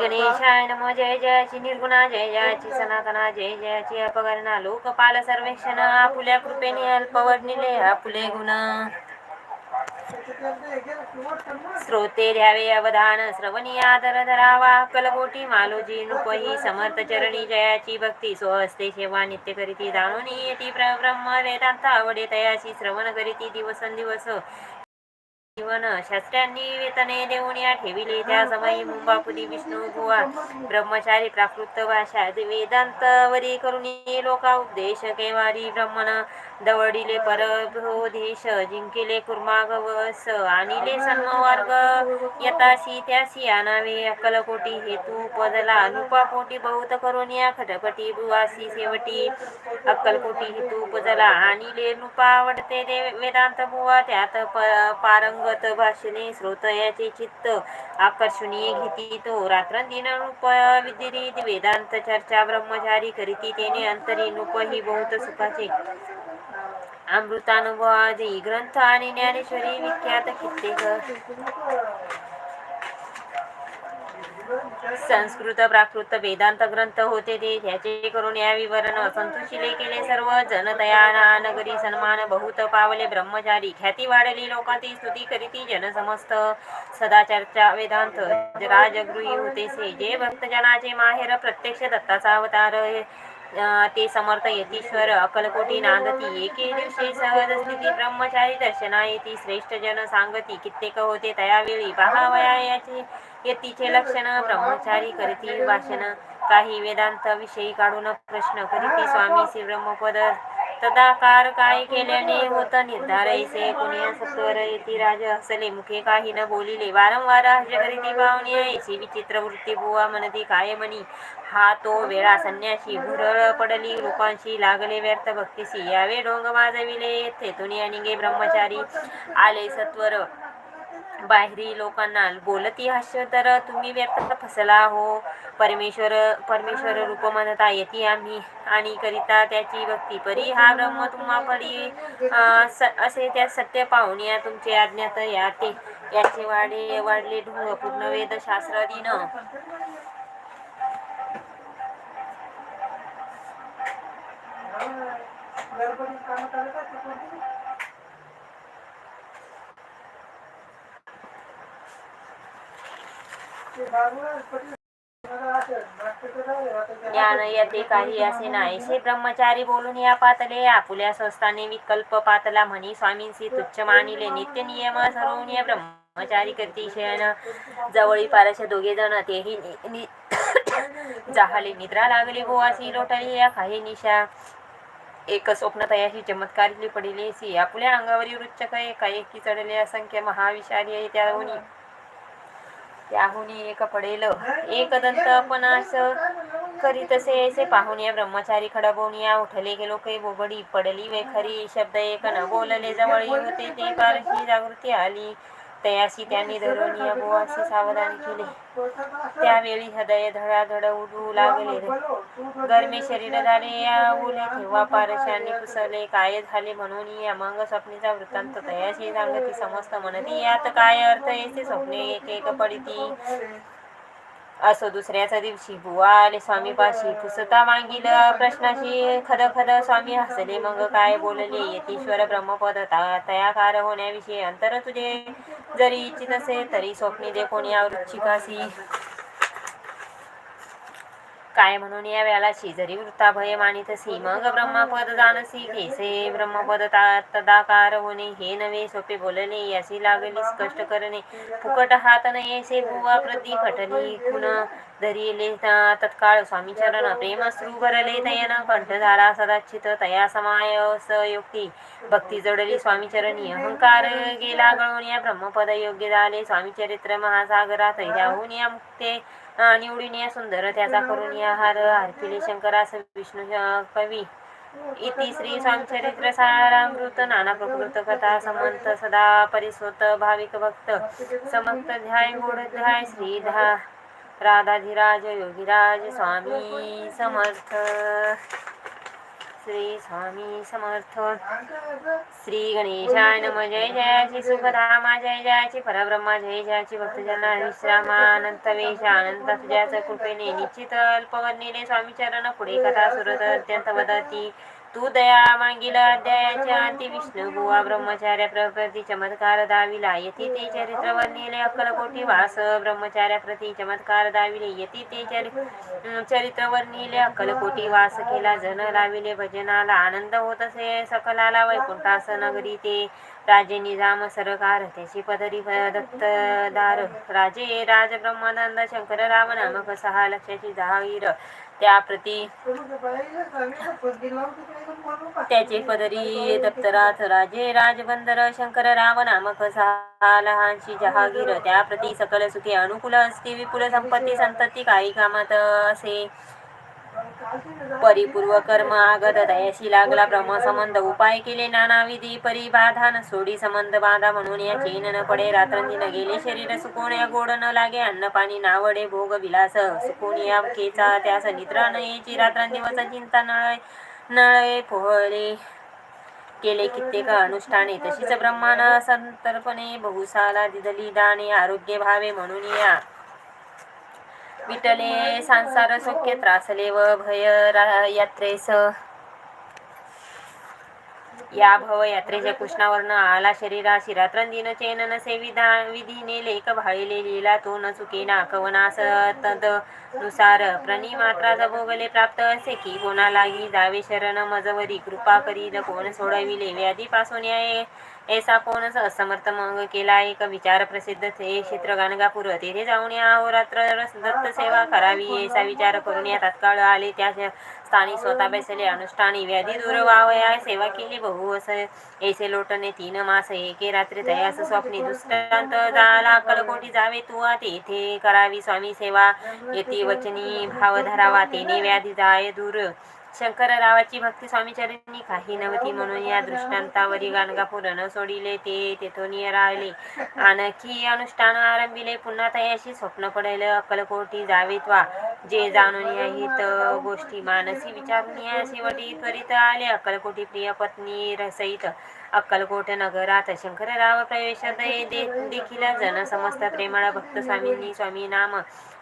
गणेशाय नम जय जयाची निर्गुणा जय जयाची सनातना जय जयाची अपगरणा लोकपाल सर्वेक्षण आपुल्या कृपेने अल्पवर्णिले आपुले गुण. श्रोते द्यावे अवधान श्रवणी आदर धरावा कलकोटी मालोजी नृपही समर्थ चरणी जयाची भक्ती स्वहस्ते सेवा नित्य करीती जाणून येती ब्रह्म वेदांत आवडे तयाची श्रवण करीती दिवसन दिवस जीवन शास्त्रांनी वेतने देऊन या ठेविले. त्या समयी मुंबापुरी विष्णू बुवा ब्रह्मचारी प्राकृत भाषा वेदांत वरी करुणी लोका उपदेश केवारी ब्रह्मण दवडिले परभोदेश जिंकिले कुर्मागवस आणिले सन्मवर्ग यतासी त्यासी आणावे. अक्कलकोटी हेतू पदला अनुपापोटी बहुत करून या खटपटी बुवासी शेवटी अक्कलकोटी हेतू पदला आणिले नुपावडते दे वेदांत बुवा त्यात प- अंगत भाषणे श्रोतयाचे चित्त आकर्षणीय घेती तो. रात्रंदिन नृप विदिरी वेदांत चर्चा ब्रह्मचारी करीती तेने अंतरी नृप ही बहुत सुखाचे. अमृतानुभवादी ग्रंथ आणि ज्ञानेश्वरी विख्यात कित्येक. संस्कृत प्राकृत वेदांत ग्रंथ होते ते. त्याचे करून या विवरण संतुशिले केले सर्व. जनतयाना नगरी सन्मान बहुत पावले ब्रह्मचारी. ख्याती वाढली लोकांची स्तुती करीती जन समस्त सदा चर्चा वेदांत राजगृही होतेसे जे भक्तजनाचे माहेर प्रत्यक्ष दत्ताचा अवतार ते समर्थ यतीश्वर अकलकोटी नांदती. एके दिवशी सहज स्थिती ब्रह्मचारी दर्शना येती श्रेष्ठ जन सांगती. कित्येक होते तयावेळी पहावया याचे यतीचे लक्षण ब्रह्मचारी करती भाषण. काही वेदांत विषयी काढून प्रश्न करीती स्वामी श्री ब्रह्मपद तदाकार काय केल्याने होत निर्धार ऐसे सत्वर येती राज? हसले मुखे काही न बोलिले. वारंवार हास्य करीती पाहुणी ऐशी विचित्र वृत्ती बुवा म्हणती काय म्हणी? हा तो वेळा संन्याशी भुरळ पडली. लोकांशी लागले व्यर्थ भक्तीशी. यावे डोंग वाजविले. तेथून अनिगे ब्रह्मचारी आले सत्वर. बाहेरी लोकांना बोलती हास्य तर तुम्ही व्यर्थ फसला हो परमेश्वर परमेश्वर रूप म्हणता येते आम्ही. आणि करिता त्याची भक्ती परी. हा ब्रह्म तुम्हा परी असे त्या सत्य पाहुण्या तुमचे अज्ञात याते. याचे वाढे वाढले ढोंग पूर्ण वेद शास्त्र दिन. ज्ञान येते काही असे नाही. हे ब्रह्मचारी बोलून या पातले. आपुल्या स्वस्ताने विकल्प पातला म्हणी. स्वामींशी तुच्छ मानिले. नित्य नियम सरवून या ब्रह्मचारी करती शयन. जवळी पारश दोघे जण तेही जाहले निद्रा लागली. गोवासी लोटली. या काही निशा. एक स्वप्न तयाशी चमत्कारिली पडिले. सी आपल्या अंगावरील वृच्चक एका एकी चढले. असंख्य महाविषारी आहे त्याहून त्याहुनी एक पडेल. एक दंत पण असं करीतसे ऐसे पाहून या ब्रह्मचारी खडबवून या उठले गेलो काही बोगडी पडली वे खरी. शब्द एक न बोलले जवळ होते ते पारशी जागृती आली. तयाशी त्यांनी धरून या बुवासी सावधानी केले. त्यावेळी हृदय धडाधड उडू लागले. गरमे शरीर झाले या उले तेव्हा पारशांनी पुसले काय झाले म्हणून या मग स्वप्नीचा वृत्तांत तयाशी सांगती समस्त म्हणती यात काय अर्थ येते स्वप्ने एक एक पडिती. असो दुसऱ्याच्या दिवशी बुवा आले स्वामीपाशी. पुसता मागील प्रश्नाशी खद खद स्वामी हसले. मग काय बोलले? यतीश्वर ब्रह्मपद तयाकार होण्याविषयी अंतर तुझे जरी इच्छित असे तरी स्वप्नी दे कोणी आवृच्छिकासी काय म्हणून या वेळेला शेजारी वृत्ता भय मानितसी मग ब्रह्मपद जाणसी घेसे ब्रह्मपद ता- तदाकार होणे हे नवे सोपे बोलणे याशी लागली कष्ट करणे. फुकट हात नयेसे बुवा प्रती फटली खुन धरिले तत्काळ स्वामी चरण प्रेमश्रू भरले तयन कंठ झाला सदाचित तया समाय सयोक्ती भक्ती जोडली स्वामी चरणी अहंकार गेला गळून या ब्रह्मपद योग्य झाले. स्वामी चरित्र महासागरात याहून या मुक्ते निवडून या सुंदर त्याचा करून या हार हरपिले शंकरास विष्णू कवी. इति श्री स्वामीचरित्र सारामृत नाना प्रकृत कथा समंत सदा परिस्वत भाविक भक्त. समंत ध्याय गोड ध्याय श्री धा राधाधिराज योगीराज स्वामी समर्थ। श्री स्वामी समर्थ। श्री गणेशाय नम। जय जयाची सुखधामा जय जयाची परब्रह्मा जय जयाची भक्तजना विश्रामा अनंत वेश अनंत तुझ्याच कृपेने निश्चित अल्पवर्णिले स्वामी चरण पुढे कथा सुरत अत्यंत वदती। तू दया मागील अध्यायाच्या अंती विष्णू बुवा ब्रह्मचार्य प्रकृती चमत्कार दाविला. यती ते चरित्र वर्णिले अक्कलकोटी वास. ब्रह्मचार्य प्रती चमत्कार दाविले. यती ते चरि चरित्र वर्णिले अक्कलकोटी वास केला. जन लाविले भजनाला. आनंद होत असे सकलाला. वैकुंठास नगरी ते राजे निजाम सरकार. त्याची पदरी दत्तदार. राजे राज ब्रह्मानंद शंकर राम नामक सहा लक्षाची जहागीर. त्याप्रती त्याचे पदरी दप्तरात राजे राजबंदर शंकर राव नामक सहा लहानशी जहागीर. त्याप्रती सकल सुखे अनुकूल असती विपुल संपत्ती संतती काही कामात असे. परिपूर्व कर्म आगत दयाशी लागला ब्रह्मसंबंध. उपाय केले नानाविधी परिबाधान सोडी संबंध बाधा म्हणून या चैन न पडे रात्रंदिन गेले शरीर सुकोण या गोड न लागे अन्न पाणी नावडे भोग विलास सुकून या केचा त्यास निद्रा न येची रात्रंदिवस चिंता नळय नळे पोहळे केले कित्येक अनुष्ठाने. तशीच ब्रह्मांड संतर्पणे बहुसाला दिदली दाने आरोग्य भावे म्हणून या विटले संसार सौख्य त्रासले व भय यात्रेस. या भव यात्रेच्या कृष्णावरनं आला शरीरा शरीराशी दिन चेन नसे विधा विधीने लेख भाळीले लिहिला तो न चुकेना कवनास तदनुसार. प्रणी मात्राचा भोगले प्राप्त असे की कोणा लागी जावे शरण मजवरी. कृपा करील कोण सोडविले? व्याधीपासून या ऐसा कोण असमर्थ मग केला? एक विचार प्रसिद्ध ते क्षेत्र गाणगापूर तेथे जाऊन या अहोरात्र दत्त सेवा करावी ऐसा विचार करून या तत्काळ आले. त्या स्थानी स्वतः बसले अनुष्ठानी व्याधी दूर व्हावया सेवा केली बहु असे ऐसे लोटने तीन मास एके रात्री तयास स्वप्नी दुष्टांत झाला अक्कलकोटी जावे तू तेथे करावी स्वामी सेवा. येती वचनी भाव धरावा तेने व्याधी जाय दूर. शंकररावाची भक्ती स्वामीचरणी काही नव्हती म्हणून या दृष्टांतावरी गाणगापूर न सोडिले ते तेथून राहिले आणखी अनुष्ठान आरंभिले पुन्हा तयाशी स्वप्न पडेल अक्कलकोटी जावेत्वा जे जाणून या हित गोष्टी मानसी विचारून या शेवटी त्वरित आले अक्कलकोटी प्रिय पत्नी रसईत. अक्कलकोट नगरात शंकरराव प्रवेश दे- दे- देखील जन समस्त प्रेमळ भक्त स्वामींनी स्वामी नाम.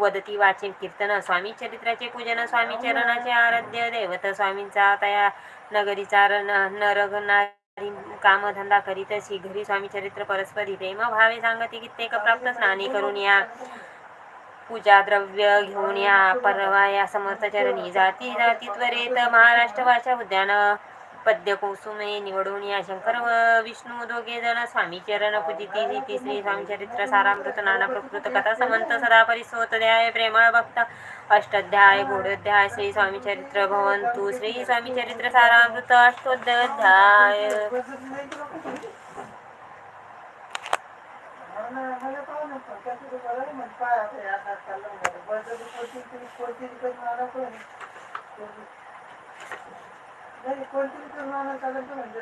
वदती वाचन कीर्तन स्वामी चरित्राचे पूजन स्वामी चरणाचे आराध्य दैवत स्वामींचा तया नगरीचा नरगनारी कामधंदा करीत घरी स्वामी चरित्र परस्परी प्रेम भावे सांगती कित्येक प्राप्त स्नानी करून या पूजा द्रव्य घेऊन या परवा या समर्थ चरणी जाती जाती त्वरेत महाराष्ट्र भाषा उद्यान. पद्य कुसुमे निवडून या. शंकर व विष्णू दोघे जण स्वामी चरण पूजिती तिसरी स्वामी चरित्र सारामृत नाना प्रकृत कथा समंत सदा परिसोत द्याय प्रेमळ भक्त. अष्टाध्याय गोडोध्याय श्री स्वामी चरित्र भवंतु श्री स्वामी चरित्र सारामृत अष्टोध्याय. नाही कोणतरी करून आणायला चालेल तर म्हणजे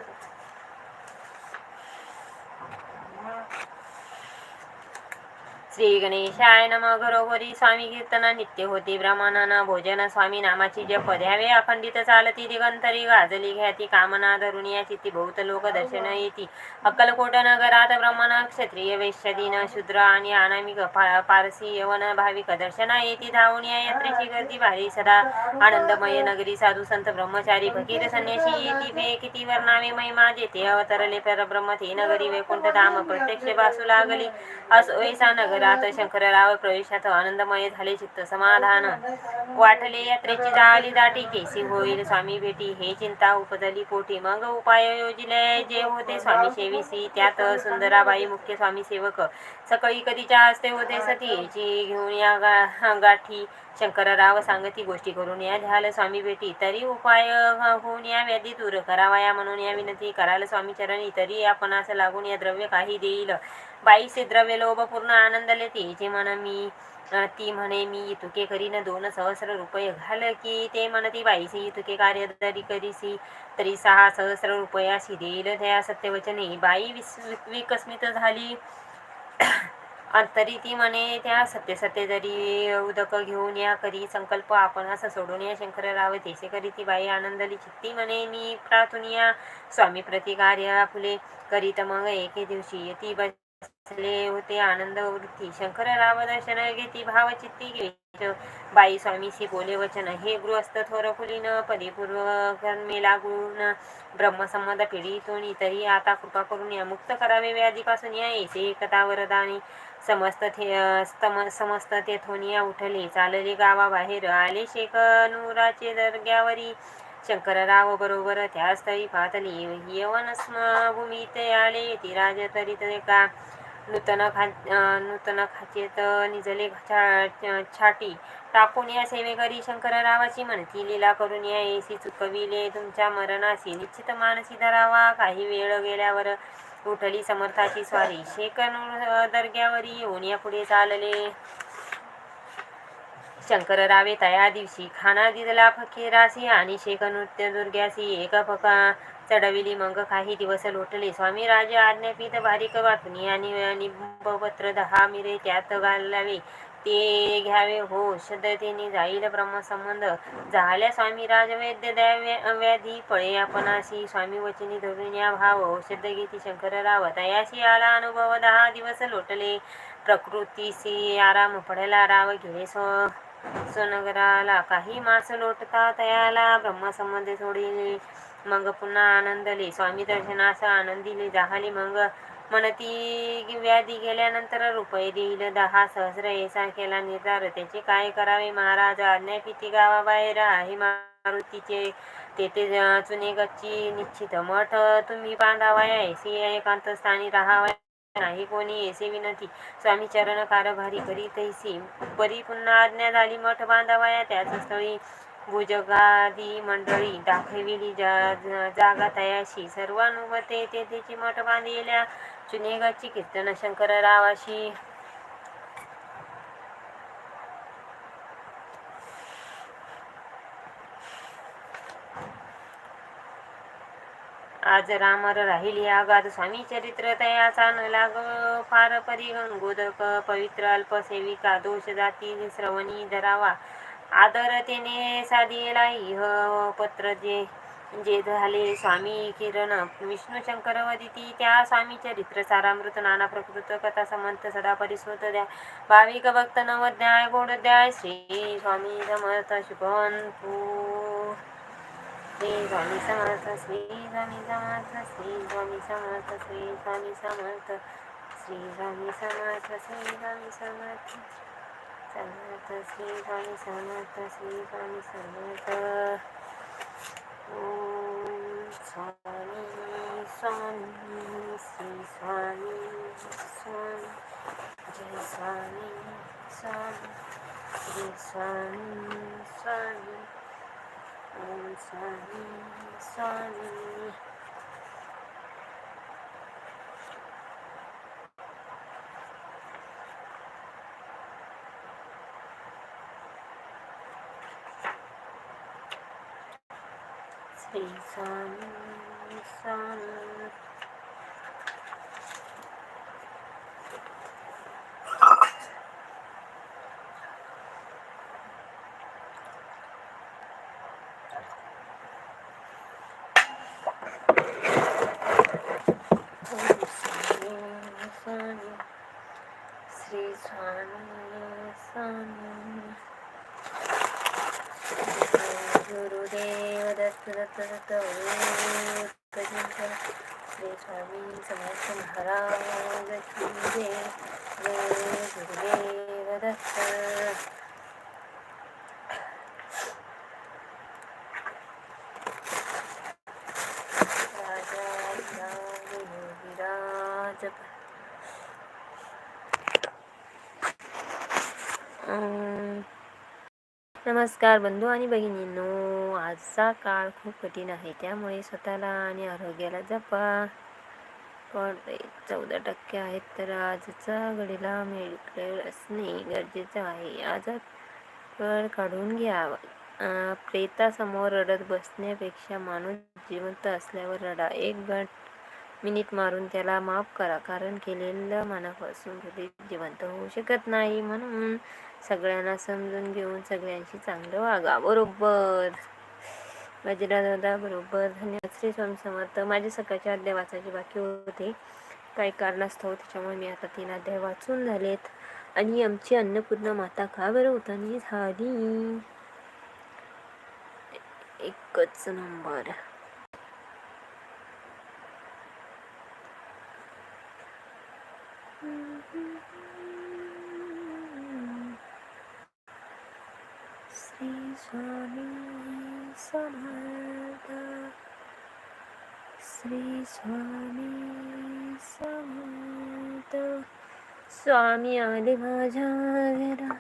श्री गणेशाय नम घरोघरी स्वामी कीर्तन नित्य होती ब्राह्मणांना भोजन स्वामी नामाची जप द्यावे अखंडित चालती दिगंतरी गाजली घ्याती कामना धरुणी या बहुत लोक दर्शन येती अक्कलकोट नगरात ब्राह्मण क्षत्रिय वैश्य दिन शूद्र आणि अनामिक पा- पारसी यवन भाविक दर्शना येती धावून या यात्रेची गर्दी भारी सदा आनंदमय नगरी साधू संत ब्रह्मचारी फकीर संन्यासी येती फे किती वर्णावे महिमा जेथे अवतरले परब्रह्म ते नगरी वैकुंठ धाम प्रत्यक्ष बासू लागली असो ऐसा नगरात शंकरराव प्रवेशात आनंदमय झाले चित्त समाधान. वाटले यात्रेची जाळी दाटी केसी होईल स्वामी भेटी हे चिंता उपजली पोटी. मग उपाय योजिले जे होते स्वामी सेविसी त्यात सुंदराबाई मुख्य स्वामी सेवक. सकाळी कधीच्या हस्ते होते सतीची घेऊन या गा गाठी. शंकरराव सांगती गोष्टी करून या झाल स्वामी भेटी. तरी उपाय होऊन या व्याधी दूर करावाया म्हणून या विनंती. कराल स्वामी चरणी तरी आपण असं लागून या द्रव्य काही देईल. बाईसे द्रव्य लोभ पूर्ण आनंदले तेचे म्हण मी ती म्हणे मी तुके करीन दोन सहस्र रुपये घाल की ते म्हणती बाईसी तुके कार्य जरी करीसी तरी सहा सहस्र रुपयाशी देईल त्या सत्यवचने. बाई विस विकस्मित झाली. अंतरी ती म्हणे त्या सत्य सत्य जरी उदक घेऊन या करी संकल्प आपण असं सोडून या शंकर राव तेसे करी ती बाई आनंदली चित्ती म्हणे मी प्रार्थून या. स्वामी प्रतिकार्य फुले करीत मग एके दिवशी ती असले होते आनंद वृत्ती. शंकर राम दर्शन घेती भाव चित्ती बाई स्वामीशी बोले वचन. हे गृहस्थ थोर फुलीन परिपूर्व कर्मे लागून ब्रह्मसंबंध पिढीतून तरी आता कृपा करून या मुक्त करावे व्याधीपासून या येसे एकता वरदाने समस्त थे समस्त तेथोनिया उठले. चालले गावाबाहेर आले शेख नुराचे दर्ग्यावरी. शंकरराव बरोबर त्या स्थळी पाहतली यवन भूमीत आले ती राज तरीत का नूतन खा नूतन खाचेत निजले छा छाटी. टाकून या सेवेकरी शंकररावाची म्हणती लीला करून या एसी चुकविले. तुमच्या मरणाशी निश्चित मानसी धरावा. काही वेळ गेल्यावर उठली समर्थाची स्वारी. शेकन दर्ग्यावरी येऊन या पुढे चालले. शंकररावे तया दिवशी खाना दिदला फकीरासी आणि शेख नृत्य दुर्ग्यासी एक फका चढविली. मग काही दिवस लोटले. स्वामी राजे आज्ञापित बारीक वाटणी आणि निंबपत्र दहा मिरे त्यात घालावे. ते घ्यावे. हो श्रद्धतेने जाईल ब्रह्मसंबंध. झाल्या स्वामी राजवैद्य द्याव्या व्याधी पळे आपणाशी. स्वामी वचनी धरून या भाव. औषध घेती शंकरराव. तयाशी आला अनुभव. दहा दिवस लोटले. प्रकृतीशी आराम पडला. राव घे स्व सोनगराला काही मास लोटता तयाला. ब्रह्मसंबंध सोडिले मग पुन्हा आनंदले. स्वामी दर्शनास आनंदिले जाहली. मग म्हणती व्याधी गेल्यानंतर रुपये देईल. दहा सहस्र ऐसा केला निर्धार. त्याचे काय करावे महाराज? आज्ञापिती गावाबाहेर आहे मारुतीचे. तेथे चुने गच्ची निश्चित. मठ तुम्ही बांधावा ऐसी एकांत स्थानी राहावा नाही कोणी येसे विनंती स्वामी चरण कारभारी करीत परी पुन्हा आज्ञा झाली मठ बांधावया. त्याच स्थळी भुजगादी मंडळी दाखविली जा जागा तयाशी सर्वानुमते तेथेची मठ बांधिल्या चुनेगाची कीर्तन शंकररावाशी आज रामर राहिली आगाद स्वामी चरित्र तयाचा न लाग फार परिगण गोदक. पवित्र अल्पसेविका. दोष जाती श्रवणी धरावा. आदर तेने साधिला इह पत्र जे जे झाले. स्वामी किरण विष्णू शंकर वदिती त्या स्वामी चरित्र सारामृत. नाना प्रकृत कथा समंत सदा परिस्वत द्या. भाविक भक्त नवद्याय गोड द्याय श्री स्वामी समर्थ. शुभवंतू. श्री स्वामी समर्थ श्री स्वामी समर्थ श्री स्वामी समर्थ श्री स्वामी समर्थ श्री स्वामी समर्थ श्री स्वामी समर्थ समर्थ श्री स्वामी समर्थ श्री स्वामी समर्थ ओम स्वामी स्वामी श्री स्वामी स्वामी जय स्वामी स्वामी श्री स्वामी स्वामी ओम स्वामी स्वामी श्री स्वामी स्वामी ओम स्वामी स्वामी श्री स्वामी स्वामी श्री स्वामी समर्थ महाराज की जय जय गुरुदेव दत्त राजा नमस्कार बंधू आणि भगिनींनो आजचा काळ खूप कठीण आहे. त्यामुळे स्वतःला आणि आरोग्याला जपा. पण चौदा टक्के आहेत तर आजचा घडीला मेडिक्लेअर असणे गरजेचं आहे. आजात वेळ काढून घ्या प्रेतासमोर रडत बसण्यापेक्षा माणूस जिवंत असल्यावर रडा. एक गट मिनिट मारून त्याला माफ करा कारण केलेलं मनापासून कधी जिवंत होऊ शकत नाही. म्हणून सगळ्यांना समजून घेऊन सगळ्यांशी चांगलं वागा. बरोबर? दादा बरोबर. धन्यवाद. श्री स्वामी समर्थ. माझे सकाळचे अध्याय वाचायचे बाकी होते. काही कारणास्तव त्याच्यामुळे मी आता तीन अध्याय वाचून झालेत. आणि आमची अन्नपूर्णा माता का बरं उतानी झाली. एकच नंबर. स्वामी समर्थ। स्वामी आले माझ्या घरा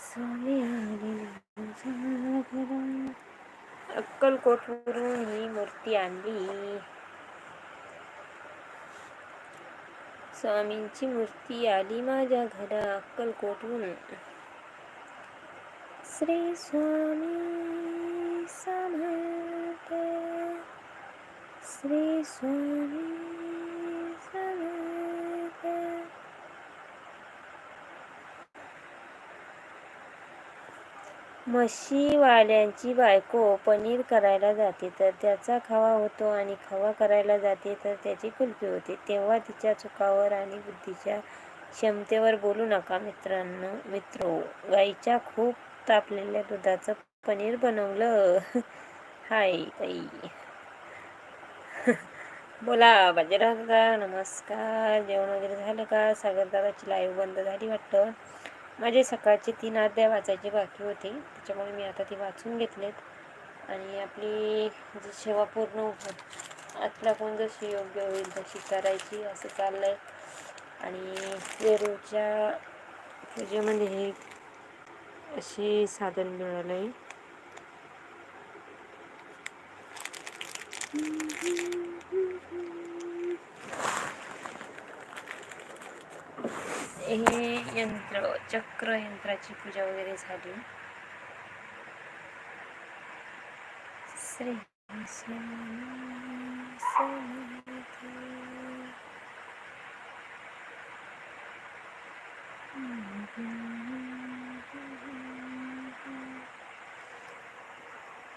स्वामी आले माझ्या घरा अक्कलकोटवरून ही मूर्ती आणली स्वामींची मूर्ती आली माझ्या घरा अक्कलकोटहून श्री स्वामी समर्थ। श्री स्वामी समर्थ। म्हशीवाल्यांची बायको पनीर करायला जाते तर त्याचा खवा होतो आणि खवा करायला जाते तर त्याची कुल्फी होते. तेव्हा तिच्या चुकावर आणि बुद्धीच्या क्षमतेवर बोलू नका मित्रांनो मित्रो. गाईच्या खूप तापलेल्या दुधाचं पनीर बनवलं. हाय ताई बोला बाजीराव नमस्कार. जेवण वगैरे झालं का? सागरदादाची लाईव्ह बंद झाली वाटतं. माझे सकाळचे तीन अध्याय वाचायचे बाकी होते. त्याच्यामुळे मी आता ती वाचून घेतलेत. आणि आपली जी सेवा पूर्ण होईल आपला कोण जशी योग्य होईल तशी करायची असं चाललं आहे आणि वेरूळच्या पूजेमध्ये हे असे साधन मिळालं आहे हे यंत्र चक्र यंत्राची पूजा वगैरे झाली श्री स्वामी समर्थ.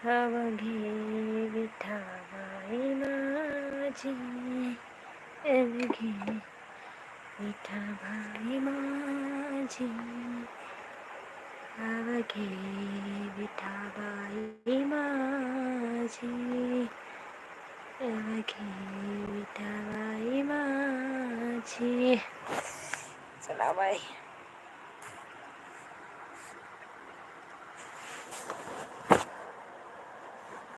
अवघे विठाबाई माझी अवघे 板前まじ。あわたばいまじ。あわたばいまじ。そらばい。